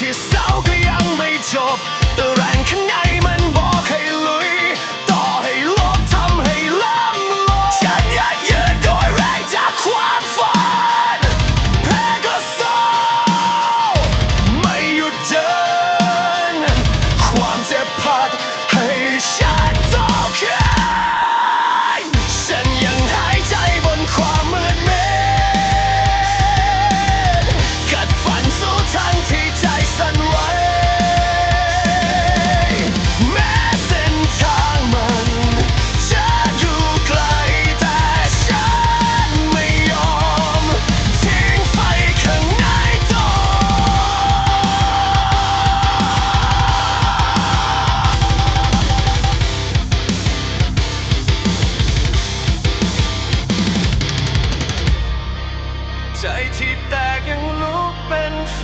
ที่เศร้าก็ยังไม่จบแต่แรงข้างใน ที่แตกยังลุกเป็นไฟ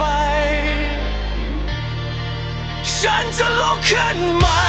ฉันจะลุกขึ้นใหม่